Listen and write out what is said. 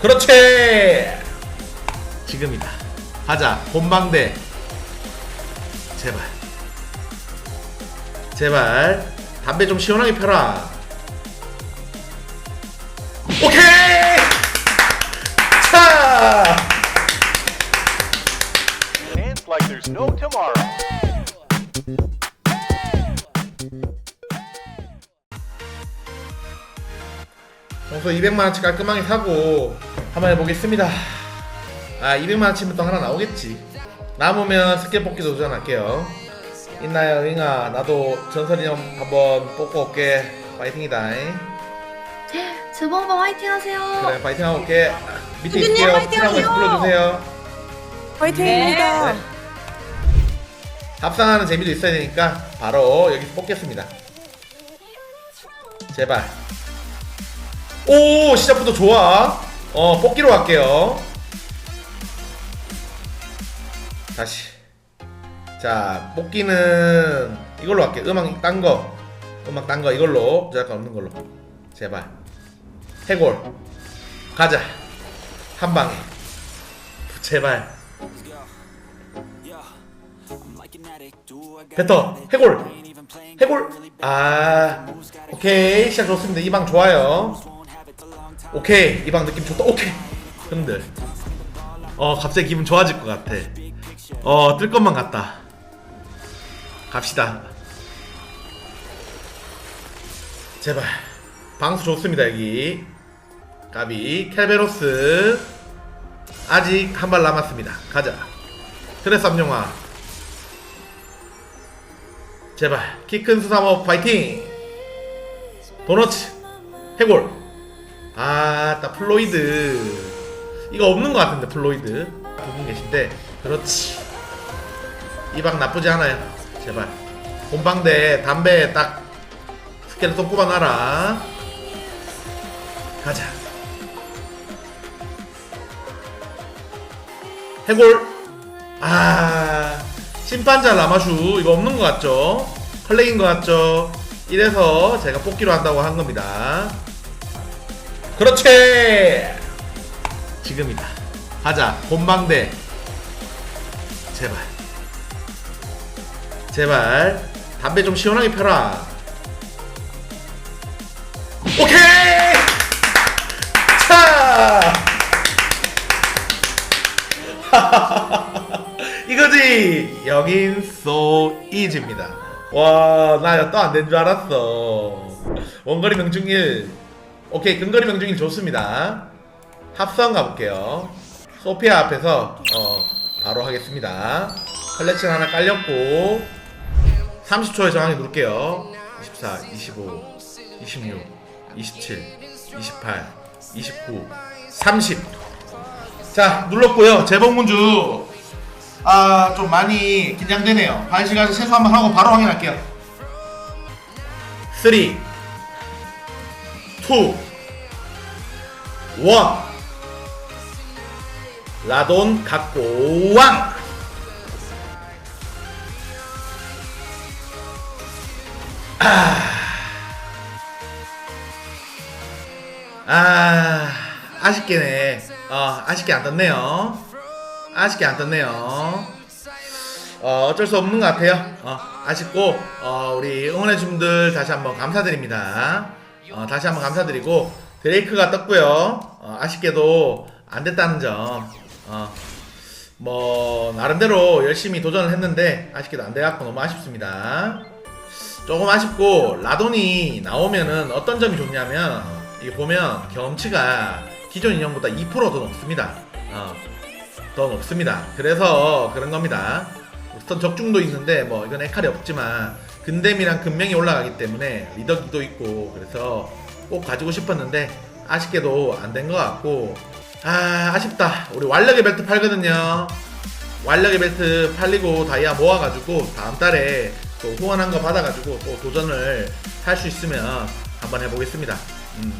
그렇지. 지금이다. 가자. 본방대. 제발. 제발. 담배 좀 시원하게 펴라. 오케이! 차! Dance like there's no tomorrow. 평소 200만원치 깔끔하게 사고 한번 해보겠습니다. 아 200만원치면 또 하나 나오겠지. 남으면 스킬 뽑기 도전할게요. 있나요? 응아 나도 전설이 형 한번 뽑고 올게. 파이팅이다. 주봉봉 화이팅 하세요. 그래 파이팅 하고 올게. 밑에 수빈님, 있을게요. 파이팅 하세요. 불러주세요. 화이팅입니다. 네. 합상하는 재미도 있어야 되니까 바로 여기서 뽑겠습니다. 제발 오 시작부터 좋아. 어 뽑기로 갈게요. 다시. 자 뽑기는 이걸로 할게. 음악 딴거. 음악 딴 거 이걸로. 저작권 없는 걸로. 제발. 해골. 가자. 한 방에. 제발. 뱉어. 해골. 해골. 아 오케이. 시작 좋습니다. 이 방 좋아요 오케이 이 방 느낌 좋다. 오케이. 형들 어 갑자기 기분 좋아질 것 같아. 어 뜰 것만 같다. 갑시다. 제발. 방수 좋습니다 여기. 까비. 켈베로스. 아직 한 발 남았습니다. 가자. 트레스 암용화 제발. 키 큰 수삼업 파이팅! 도너츠 해골 아따 플로이드. 이거 없는 것 같은데 플로이드. 두분 계신데 그렇지. 이 방 나쁘지 않아요. 제발. 본방대 담배 딱 스켈레톤 꼽아놔라. 가자. 해골. 아 심판자 라마슈. 이거 없는 것 같죠? 플레이인 것 같죠? 이래서 제가 뽑기로 한다고 한 겁니다. 그렇지! 지금이다. 가자 본방대 제발 제발 담배 좀 시원하게 펴라. 오케이! 차! 이거지 여긴 easy입니다 와나 또 안 된 줄 알았어 원거리 명중 1 오케이 근거리 명중 1 좋습니다. 합성 가볼게요. 소피아 앞에서 어 바로 하겠습니다. 컬렉션 하나 깔렸고 30초에 정확히 누를게요. 24 25 26 27 28 29 30 자 눌렀고요. 재봉문주. 아 좀 많이 긴장되네요. 반 시간 세수 한번 하고 바로 확인할게요. 3 2 1 라돈 갖고 왕 아, 아쉽게네. 어, 아쉽게 안 떴네요. 아쉽게 안 떴네요. 어, 어쩔 수 없는 것 같아요. 어, 아쉽고, 어, 우리 응원해준 분들 다시 한번 감사드립니다. 어, 다시 한번 감사드리고, 드레이크가 떴고요. 어, 아쉽게도 안 됐다는 점. 어, 뭐, 나름대로 열심히 도전을 했는데, 아쉽게도 안 돼갖고 너무 아쉽습니다. 조금 아쉽고, 라돈이 나오면은 어떤 점이 좋냐면, 이게 보면 경험치가 기존 인형보다 2%더 높습니다. 어, 더 높습니다. 그래서 그런 겁니다. 우선 적중도 있는데 뭐 이건 에칼이 없지만 근댐이랑 근명이 올라가기 때문에 리더기도 있고 그래서 꼭 가지고 싶었는데 아쉽게도 안 된 것 같고 아 아쉽다. 우리 완력의 벨트 팔거든요. 완력의 벨트 팔리고 다이아 모아가지고 다음 달에 또 후원한 거 받아가지고 또 도전을 할 수 있으면 한번 해보겠습니다. 음.